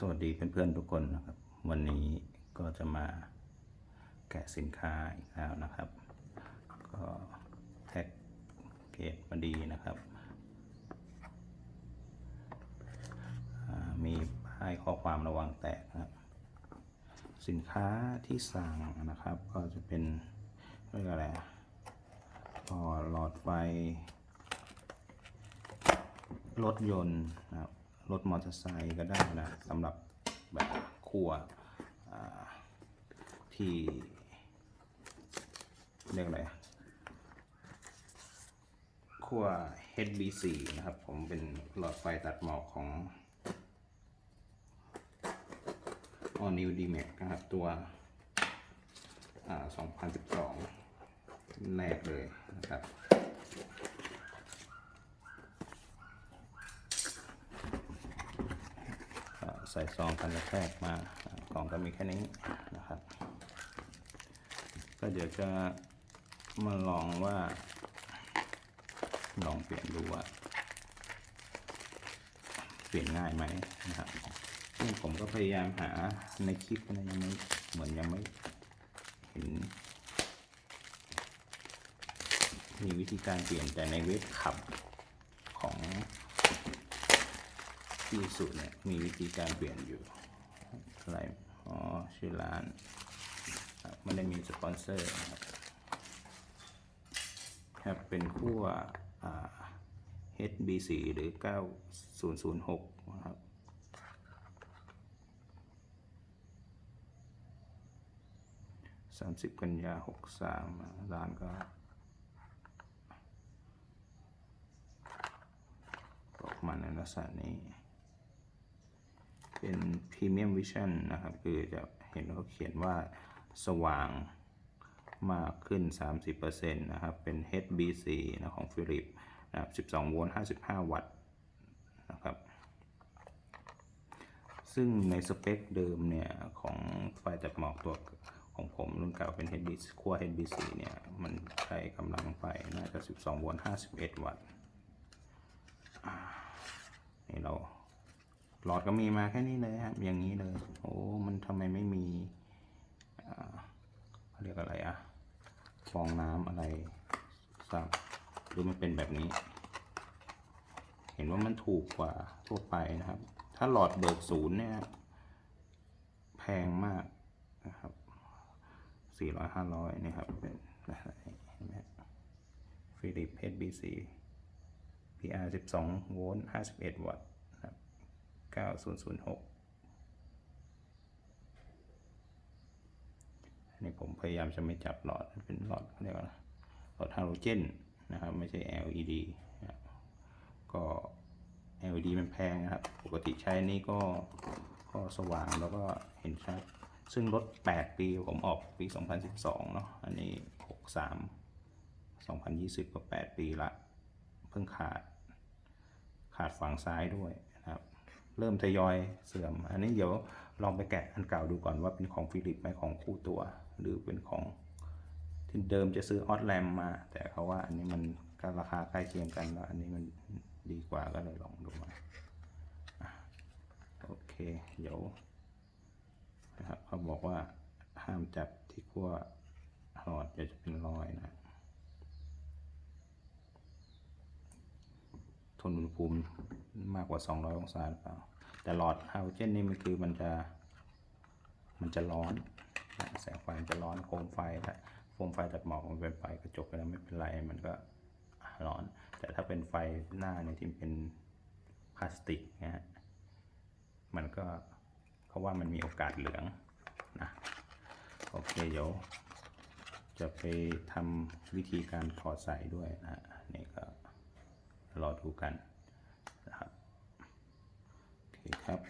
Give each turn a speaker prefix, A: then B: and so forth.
A: สวัสดีเพื่อนๆทุกคนนะครับ วันนี้ก็จะมาแกะสินค้าอีกแล้วนะครับ ก็แท็กเกตมาดีนะครับ มีป้ายข้อความระวังแตกนะครับ สินค้าที่สั่งนะครับก็จะเป็นเรียกอะไรอหลอดไฟ รถยนต์นะครับ รถมอเตอร์ไซค์ก็ได้นะสำหรับแบบขั้วที่เรียกอะไรขั้ว HBC นะครับ ผมเป็นหลอดไฟตัดหมอกของ All New d m a x นะครับ ตัว 2012 แรกเลยนะครับ ก็ ใส่ซองกันกระแทกมาอ่ากล่องก็มีแค่นี้นะครับ ก็เดี๋ยวจะมาลองว่า ลองเปลี่ยนดูว่า เปลี่ยนง่ายไหมนะครับซึ่งผมก็พยายามหาในคลิปนะยังไม่เหมือนยังไม่เห็นมีวิธีการเปลี่ยนแต่ในเว็บขับของ ที่สุดเนี่ยมีวิธีการเปลี่ยนอยู่อะไรอ๋อชื่อร้านครับไม่ได้มีสปอนเซอร์นะครับครับเป็นขั้วอ่า HB4 หรือ 9006 นะครับสามสิบกันยาหกสามร้านก็ออกมาในลักษณะนี้ เป็นพรีเมียมวิชั่นนะครับ คือจะเห็นเขาเขียนว่าสว่างมากขึ้น 30%นะครับ เป็น HBC นะของฟิลิปนะครับ 12 โวลต์ 55 วัตต์นะครับ ซึ่งในสเปคเดิมเนี่ย ของไฟจัดหมอกตัวของผมรุ่นเก่าเป็น HBC ขั้ว HBC เนี่ย มันใช้กำลังไฟน่าจะ 12 โวลต์ 51 วัตต์นี่เรา หลอดก็มีมาแค่นี้เลยครับอย่างนี้เลยโอ้มันทำไมไม่มีเขาเรียกอะไรอะฟองน้ำอะไรสับหรือมันเป็นแบบนี้ เห็นว่ามันถูกกว่าทั่วไปนะครับ ถ้าหลอดเบิกศูนย์เนี่ยแพงมากนะครับสี่ร้อยห้าร้อยนี่ครับเป็นอะไรเห็นไหมฟิลิป HBC PR 12 โวลต์ 51 วัตต์ 9006อันนี้ผมพยายามจะไม่จับหลอดเป็นหลอดเขาเรียกว่าอะไรหลอดฮาโลเจนนะครับ ไม่ใช่ LED นะก็ LED มันแพงนะครับ ปกติใช้นี่ก็ก็สว่างแล้วก็เห็นชัด ซึ่งรถ 8 ปีผมออกปี 2012 เนาะอันนี้ 63 2020 ก็ 8 ปีละ เพิ่งขาด ขาดฝั่งซ้ายด้วย เริ่มทยอยเสื่อม อันนี้เดี๋ยวลองไปแกะอันเก่าดูก่อนว่าเป็นของฟิลิปไหมของคู่ตัว หรือเป็นของที่เดิมจะซื้อออสแลมมา แต่เขาว่าอันนี้มันก็ราคาใกล้เคียงกันแล้ว อันนี้มันดีกว่าก็เลยลองดูมาโอเค เดี๋ยวนะครับเขาบอกว่าห้ามจับที่ขั้วหลอดเดี๋ยวจะเป็นรอยนะ นอุณหภูมิมากกว่า 200 องศาหรือเปล่า แต่หลอดไฮโดรเจนนี่มันคือมันจะ มันจะร้อน แสงไฟมันจะร้อนโคมไฟถ้าโคมไฟตัดหมอกมันเป็นไฟกระจกไปแล้วไม่เป็นไร มันก็ร้อน แต่ถ้าเป็นไฟหน้าเนี่ยที่เป็นพลาสติกนะฮะ มันก็เขาว่ามันมีโอกาสเหลืองนะโอเคเดี๋ยวจะไปทำวิธีการถอดใส่ด้วยนะนี่ก็ รอดูกันนะครับโอเคครับ